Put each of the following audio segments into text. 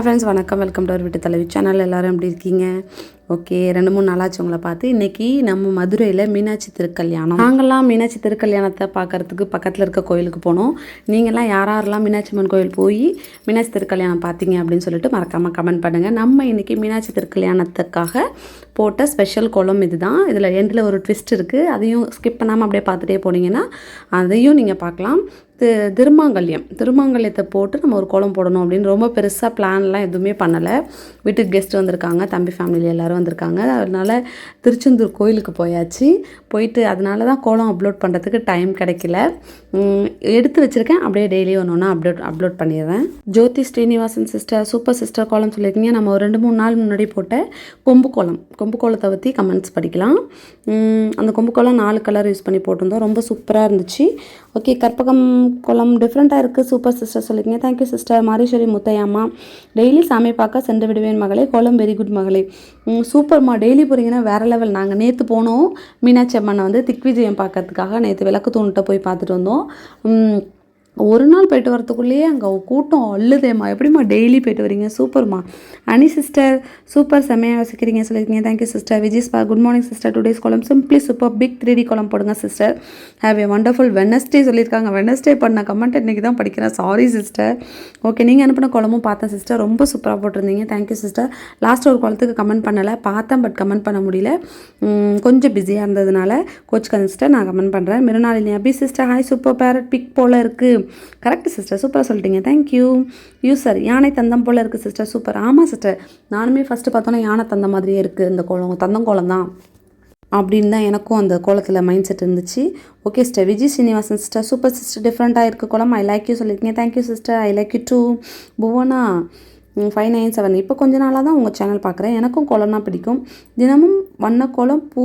Hi friends வணக்கம். Welcome to அவர் வீட்டு தலைவி சேனல் எல்லாரும் எப்படி இருக்கீங்க? ஓகே ரெண்டு மூணு நாளாச்சு உங்களை பார்த்து. இன்னைக்கு நம்ம மதுரையில் மீனாட்சி திருக்கல்யாணம். நாங்கள்லாம் மீனாட்சி திருக்கல்யாணத்தை பார்க்கறதுக்கு பக்கத்தில் இருக்க கோயிலுக்கு போனோம். நீங்கள்லாம் யார் யாரெல்லாம் மீனாட்சி அம்மன் கோயில் போய் மீனாட்சி திருக்கல்யாணம் பார்த்தீங்க அப்படின்னு சொல்லிட்டு மறக்காமல் கமெண்ட் பண்ணுங்கள் நம்ம இன்றைக்கி மீனாட்சி திருக்கல்யாணத்துக்காக போட்ட ஸ்பெஷல் குளம் இதுதான். இதில் எண்டில் ஒரு ட்விஸ்ட் இருக்குது அதையும் ஸ்கிப் பண்ணாமல் அப்படியே பார்த்துட்டே போனீங்கன்னா அதையும் நீங்கள் பார்க்கலாம். தி திருமாங்கல்யம். திருமாங்கல்யத்தை போட்டு நம்ம ஒரு கோலம் போடணும் அப்படின்னு ரொம்ப பெருசாக பிளான்லாம் எதுவுமே பண்ணலை. வீட்டுக்கு கெஸ்ட் வந்திருக்காங்க தம்பி ஃபேமிலியில் எல்லோரும் வந்திருக்காங்க. அதனால் திருச்செந்தூர் கோயிலுக்கு போயாச்சு. போயிட்டு அதனால தான் கோலம் அப்லோட் பண்ணுறதுக்கு டைம் கிடைக்கல. எடுத்து வச்சுருக்கேன். அப்படியே டெய்லி ஒன்று ஒன்றா அப்லோட் அப்லோட் பண்ணிடுறேன். Jothi Srinivasan sister super sister கோலம் சொல்லியிருக்கீங்க. நம்ம ஒரு ரெண்டு மூணு நாள் முன்னாடி போட்ட கொம்பு கோலம். கொம்பு கோலத்தை பற்றி கமெண்ட்ஸ் படிக்கலாம். அந்த கொம்பு கோலம் நாலு கலர் யூஸ் பண்ணி போட்டிருந்தோம். ரொம்ப சூப்பராக இருந்துச்சு. ஓகே கற்பகம் குளம் டிஃப்ரெண்ட்டாக இருக்குது சூப்பர் சிஸ்டர் சொல்லியிருக்கீங்க thank you sister Mariswari Muthaiyamma. Daily சாமி பார்க்க சென்று விடுவேன் மகளே. கோலம் வெரி குட் மகளே. சூப்பர்மா டெய்லி போகிறீங்கன்னா வேறு லெவல் நாங்கள் நேற்று போனோம். மீனாட்சி அம்மனை வந்து திக்விஜயம் பார்க்கறதுக்காக நேற்று விளக்கு தூண்கிட்ட போய் பார்த்துட்டு வந்தோம். ஒரு நாள் போயிட்டு வரத்துக்குள்ளேயே அங்கே கூட்டம் அள்ளுதேம்மா. எப்படிம்மா டெய்லி போயிட்டு வரீங்க? சூப்பர்மா. Ani sister super. செம்மையாக யோசிக்கிறீங்க சொல்லியிருக்கீங்க. Thank you sister Vijay spa good morning sister two days கோலம் simply super big three D கோலம் போடுங்க sister have a wonderful Wednesday சொல்லியிருக்காங்க. வெனஸ்டே பண்ண கமெண்ட் இன்றைக்கி தான் படிக்கிறேன். சாரி சிஸ்டர் ஓகே நீங்கள் அனுப்பின குளமும் பார்த்தேன் சிஸ்டர் ரொம்ப சூப்பராக போட்டிருந்தீங்க. தேங்க்யூ சிஸ்டர் லாஸ்ட் ஒரு குளத்துக்கு கமெண்ட் பண்ணலை. பார்த்தேன் பட் கமெண்ட் பண்ண முடியல. கொஞ்சம் பிஸியாக இருந்ததுனால கோச்சுக்காத சிஸ்டர் நான் கமெண்ட் பண்ணுறேன் Mrunalini Abi sister hi super parrot beak போல் இருக்குது கரெக்ட் சிஸ்டர் சூப்பராக சொல்லிட்டீங்க. தேங்க்யூ யூ சார் யானை தந்தம் போல் இருக்குது சிஸ்டர் சூப்பர் ஆமாம் சிஸ்டர் நானுமே ஃபஸ்ட்டு பார்த்தோன்னா யானை தந்த மாதிரியே இருக்குது இந்த கோலம். தந்தம் கோலம் தான் அப்படின்னு தான் எனக்கும் அந்த கோலத்தில் மைண்ட் செட் இருந்துச்சு. Okay sister Vijay Srinivasan sister super sister டிஃப்ரெண்ட்டாக இருக்குது கோலம். ஐ லைக் யூ சொல்லியிருக்கீங்க. Thank you sister I like you too Bhuvana five nine seven இப்போ கொஞ்ச நாளாக தான் உங்கள் சேனல் பார்க்குறேன் எனக்கும் கோலம்னா பிடிக்கும். தினமும் வண்ணக்கோலம் பூ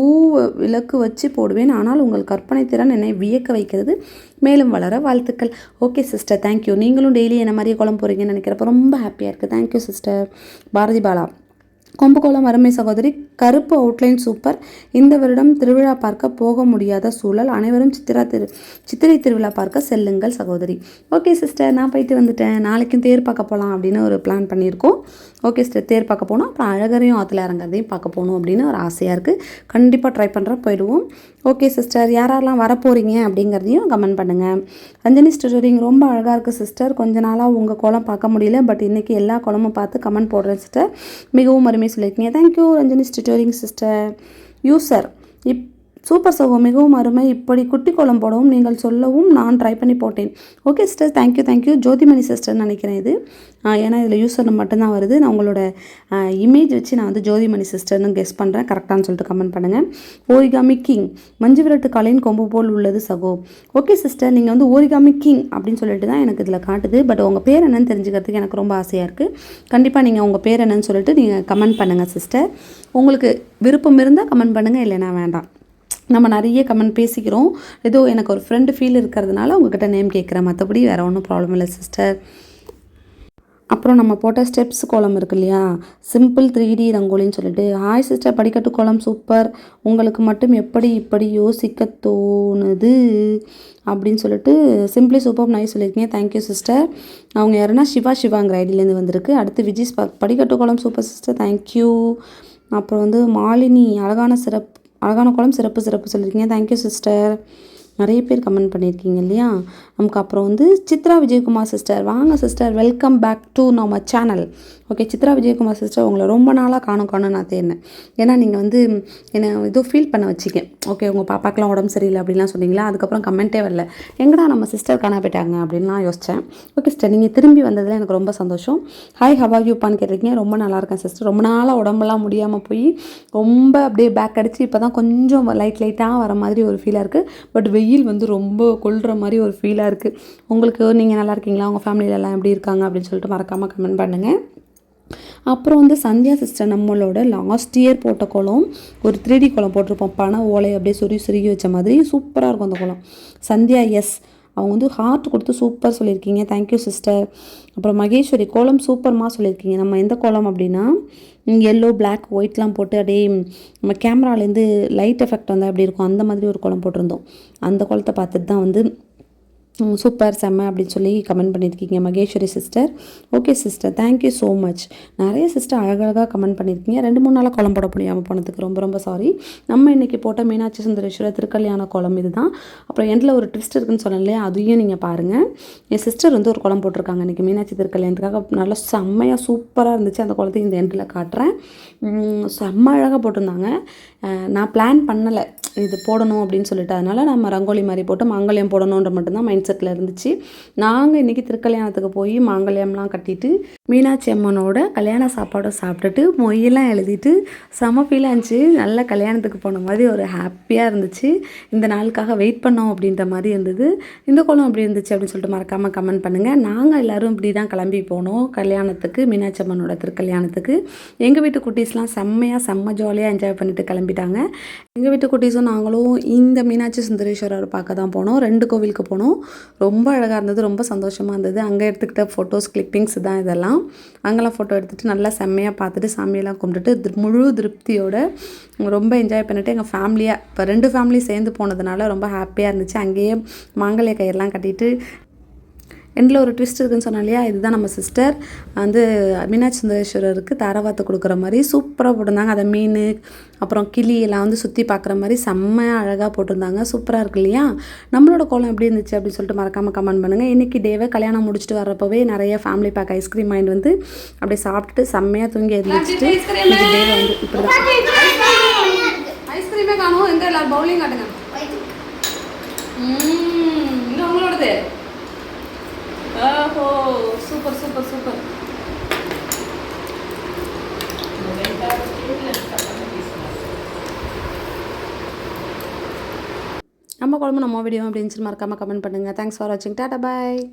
விளக்கு வச்சு போடுவேன். ஆனால் உங்கள் கற்பனை திறன் என்னை வியக்க வைக்கிறது. மேலும் வளர வாழ்த்துக்கள். ஓகே சிஸ்டர் தேங்க்யூ நீங்களும் டெய்லி என்ன மாதிரியே குளம் போகிறீங்கன்னு நினைக்கிறப்ப ரொம்ப ஹாப்பியாக இருக்குது thank you sister Bharathi Bala. கொம்புகோளம் அருமை சகோதரி கருப்பு அவுட்லைன் சூப்பர் இந்த வருடம் திருவிழா பார்க்க போக முடியாத சூழல். அனைவரும் சித்திரா திரு சித்திரை திருவிழா பார்க்க செல்லுங்கள் சகோதரி. ஓகே சிஸ்டர் நான் போயிட்டு வந்துட்டேன். நாளைக்கும் தேர் பார்க்க போகலாம் அப்படின்னு ஒரு பிளான் பண்ணியிருக்கோம். ஓகே சிஸ்டர் தேர் பார்க்க போனோம் அப்புறம் அழகரையும் ஆற்றுல இறங்குறதையும் பார்க்க போகணும் அப்படின்னு ஒரு ஆசையாக இருக்குது கண்டிப்பாக ட்ரை பண்ணுற போயிடுவோம். ஓகே சிஸ்டர் யாரெல்லாம் வரப்போகிறீங்க அப்படிங்கிறதையும் கமெண்ட் பண்ணுங்கள் ரஞ்சனி ஸ்டோரிங் ரொம்ப அழகாக இருக்குது சிஸ்டர் கொஞ்ச நாளாக உங்கள் கோலம் பார்க்க முடியல பட் இன்றைக்கி எல்லா குளமும் பார்த்து கமெண்ட் போடுறேன் சிஸ்டர் மிகவும் அருமை சொல்லியிருக்கீங்க தேங்க்யூ ரஞ்சனி ஸ்டிட்டோரிங் சிஸ்டர் யூசர் இப் சூப்பர் சகோ மிகவும் அருமை. இப்படி குட்டி கோலம் போடவும் நீங்கள் சொல்லவும் நான் ட்ரை பண்ணி போட்டேன். Okay sister thank you thank you Jothimani சிஸ்டர்னு நினைக்கிறேன் இது. ஏன்னா இதில் யூசர் மட்டும்தான் வருது. நான் உங்களோட இமேஜ் வச்சு நான் வந்து ஜோதிமணி சிஸ்டர்னு கெஸ் பண்ணுறேன் கரெக்டானு சொல்லிட்டு கமெண்ட் பண்ணுங்கள் ஓரிகாமி கிங் மஞ்சு விரட்டு கலையின் கொம்பு போல் உள்ளது சகோ. ஓகே சிஸ்டர் நீங்கள் வந்து ஓரிகாமி கிங் அப்படின்னு சொல்லிட்டு தான் எனக்கு இதில் காட்டுது. பட் உங்கள் பேர் என்னன்னு தெரிஞ்சுக்கிறதுக்கு எனக்கு ரொம்ப ஆசையாக இருக்குது கண்டிப்பாக நீங்கள் உங்கள் பேர் என்னன்னு சொல்லிட்டு நீங்கள் கமெண்ட் பண்ணுங்கள் சிஸ்டர் உங்களுக்கு விருப்பம் இருந்தால் கமெண்ட் பண்ணுங்கள் இல்லைன்னா வேண்டாம். நம்ம நிறைய கமெண்ட் பேசிக்கிறோம். ஏதோ எனக்கு ஒரு ஃப்ரெண்டு ஃபீல் இருக்கிறதுனால உங்ககிட்ட நேம் கேட்குறேன். மற்றபடி வேறு ஒன்றும் ப்ராப்ளம் இல்லை சிஸ்டர் அப்புறம் நம்ம போட்ட ஸ்டெப்ஸ் கோலம் இருக்கு இல்லையா? சிம்பிள் த்ரீ டி ரங்கோலின்னு சொல்லிட்டு. ஹாய் சிஸ்டர் படிக்கட்டு கோலம் சூப்பர் உங்களுக்கு மட்டும் எப்படி இப்படி யோசிக்க தோணுது? அப்படின்னு சொல்லிட்டு சிம்பிளி சூப்பர் நைஸ் சொல்லியிருக்கீங்க. தேங்க்யூ சிஸ்டர் அவங்க யாருன்னா சிவா சிவாங்கிற ஐடியிலேருந்து வந்திருக்கு. அடுத்து விஜய் ஸ்பா படிக்கட்டு கோலம் சூப்பர் சிஸ்டர் தேங்க்யூ அப்புறம் வந்து மாலினி அழகான சிறப்பு அழகான குளம் சிறப்பு சிறப்பு சொல்லியிருக்கீங்க. தேங்க்யூ சிஸ்டர் நிறைய பேர் கமெண்ட் பண்ணியிருக்கீங்க இல்லையா? நமக்கு அப்புறம் வந்து சித்ரா விஜயகுமார் சிஸ்டர் வாங்க சிஸ்டர் வெல்கம் பேக் டு நம்ம channel okay Chitra Vijayakumar sister உங்களை ரொம்ப நாளாக காணும் காணும் நான் தேடினேன். ஏன்னா நீங்கள் வந்து என்னை ஏதோ ஃபீல் பண்ண வச்சிக்க ஓகே உங்கள் பாப்பாக்கெலாம் உடம்பு சரியில்லை அப்படின்லாம் சொன்னீங்களா? அதுக்கப்புறம் கமெண்ட்டே வரல. எங்கடா நம்ம சிஸ்டர் காணா போயிட்டாங்க அப்படின்லாம் யோசித்தேன் ஓகே சிஸ்டர் நீங்கள் திரும்பி வந்ததில் எனக்கு ரொம்ப சந்தோஷம். ஹாய் ஹவா யூப்பான்னு கேட்டிருக்கீங்க. ரொம்ப நல்லா இருக்கேன் சிஸ்டர் ரொம்ப நாளாக உடம்பெல்லாம் முடியாமல் போய் ரொம்ப அப்படியே பேக் அடித்து இப்போ தான் கொஞ்சம் லைட் லைட்டாக வர மாதிரி ஒரு ஃபீலாக இருக்குது பட் வெயில் வந்து ரொம்ப கொள்கிற மாதிரி ஒரு ஃபீலாக இருக்குது உங்களுக்கு நீங்கள் நல்லா இருக்கீங்களா? உங்கள் ஃபேமிலியில எல்லாம் எப்படி இருக்காங்க? அப்படின்னு சொல்லிட்டு மறக்காமல் கமெண்ட் பண்ணுங்கள் அப்புறம் வந்து சந்தியா சிஸ்டர் நம்மளோட லாஸ்ட் இயர் போட்ட குளம் ஒரு த்ரீ டி குளம் போட்டிருப்போம். பனை ஓலை அப்படியே சொருகி சொருகி வச்ச மாதிரி சூப்பராக இருக்கும் அந்த குளம். சந்தியா எஸ் அவங்க வந்து ஹார்ட் கொடுத்து சூப்பர் சொல்லியிருக்கீங்க. தேங்க்யூ சிஸ்டர் அப்புறம் மகேஸ்வரி கோலம் சூப்பர்மா சொல்லியிருக்கீங்க. நம்ம எந்த கோலம் அப்படின்னா எல்லோ பிளாக் ஒயிட்லாம் போட்டு அப்படியே நம்ம கேமராலேருந்து லைட் எஃபெக்ட் வந்தால் எப்படி இருக்கும்? அந்த மாதிரி ஒரு கோலம் போட்டிருந்தோம். அந்த கோலத்தை பார்த்துட்டு தான் வந்து சூப்பர் செம்ம அப்படின்னு சொல்லி கமெண்ட் பண்ணியிருக்கீங்க. Maheswari sister okay sister thank you so much நிறைய சிஸ்டர் அழகழகாக கமெண்ட் பண்ணியிருக்கீங்க. ரெண்டு மூணு நாளாக குளம் போட முடியாமல் போனதுக்கு ரொம்ப ரொம்ப சாரி நம்ம இன்றைக்கி போட்ட மீனாட்சி சுந்தரேஸ்வரர் திருக்கல்யாண குளம் இது தான் அப்புறம் எண்டில் ஒரு ட்விஸ்ட் இருக்குன்னு சொன்னேன் இல்லையா? அதையும் நீங்கள் பாருங்கள் என் சிஸ்டர் வந்து ஒரு குளம் போட்டிருக்காங்க இன்றைக்கி மீனாட்சி திருக்கல்யாணத்துக்காக. நல்லா செம்மையாக சூப்பராக இருந்துச்சு. அந்த குளத்தையும் இந்த எண்டில் காட்டுறேன். செம்ம அழகாக போட்டிருந்தாங்க. நான் பிளான் பண்ணலை. இது போடணும் அப்படின்னு சொல்லிட்டு அதனால் நம்ம ரங்கோலி மாதிரி போட்டு மாங்கல்யம் போடணுன்ற மட்டும்தான் மைண்ட் செட்டில் இருந்துச்சு. நாங்கள் இன்றைக்கி திருக்கல்யாணத்துக்கு போய் மாங்கல்யம்லாம் கட்டிட்டு மீனாட்சி அம்மனோட கல்யாண சாப்பாடை சாப்பிட்டுட்டு மொய்யெல்லாம் எழுதிட்டு செம ஃபீலாக இருந்துச்சு. நல்ல கல்யாணத்துக்கு போன மாதிரி ஒரு ஹாப்பியாக இருந்துச்சு. இந்த நாளுக்காக வெயிட் பண்ணோம் அப்படின்ற மாதிரி இருந்தது. இந்த கோலம் அப்படி இருந்துச்சு அப்படின்னு சொல்லிட்டு மறக்காமல் கமெண்ட் பண்ணுங்கள் நாங்கள் எல்லோரும் இப்படி தான் கிளம்பி போனோம் கல்யாணத்துக்கு மீனாட்சி அம்மனோட திருக்கல்யாணத்துக்கு. எங்கள் வீட்டு குட்டீஸ்லாம் செம்மையாக செம்ம ஜாலியாக என்ஜாய் பண்ணிட்டு கிளம்பிட்டாங்க. எங்கள் வீட்டு குட்டீஸும் நாங்களும் இந்த மீனாட்சி சுந்தரேஸ்வரர் பார்க்க தான் போனோம். ரெண்டு கோவிலுக்கு போனோம். ரொம்ப அழகாக இருந்தது ரொம்ப சந்தோஷமாக இருந்தது. அங்கே எடுத்துக்கிட்ட ஃபோட்டோஸ் கிளிப்பிங்ஸ் தான் இதெல்லாம். அங்கெல்லாம் ஃபோட்டோ எடுத்துகிட்டு நல்லா செம்மையாக பார்த்துட்டு சாமியெல்லாம் கும்பிட்டுட்டு திரு- முழு திருப்தியோடு ரொம்ப என்ஜாய் பண்ணிவிட்டு எங்கள் ஃபேமிலியாக இப்போ ரெண்டு ஃபேமிலி சேர்ந்து போனதுனால ரொம்ப ஹாப்பியாக இருந்துச்சு. அங்கேயே மாங்கல்ய கயிறுலாம் கட்டிட்டு எண்டில் ஒரு ட்விஸ்ட் இருக்குன்னு சொன்னேன் இல்லையா? இதுதான் நம்ம சிஸ்டர் வந்து மீனாட்சி சுந்தரேஸ்வரருக்கு தாரவாத்து கொடுக்குற மாதிரி சூப்பராக போட்டிருந்தாங்க. அதை மீன் அப்புறம் கிளி எல்லாம் வந்து சுற்றி பார்க்குற மாதிரி செம்மையாக அழகாக போட்டிருந்தாங்க. சூப்பராக இருக்கு இல்லையா? நம்மளோட கோலம் எப்படி இருந்துச்சு அப்படின்னு சொல்லிட்டு மறக்காமல் கமெண்ட் பண்ணுங்கள் இன்றைக்கி டேவே கல்யாணம் முடிச்சுட்டு வரப்போவே நிறைய ஃபேமிலி பேக் ஐஸ்கிரீம் மைண்ட் வந்து அப்படியே சாப்பிட்டுட்டு செம்மையாக தூங்கி எழுந்திரிச்சிட்டு இன்னைக்கு டேவை வந்து இப்படி தான் ஐஸ்கிரீமே காணும். எங்கே எல்லாரும் பவுலிங் காட்டுங்க இன்னும் உங்களோடது. ஓஹோ சூப்பர் சூப்பர் சூப்பர். நம்ம குழம்பு நம்ம வீடியோ அப்படின்னு சொல்லி மறக்காமல் கமெண்ட் பண்ணுங்கள் தேங்க்ஸ் ஃபார் வாட்சிங் டாட்டா பாய்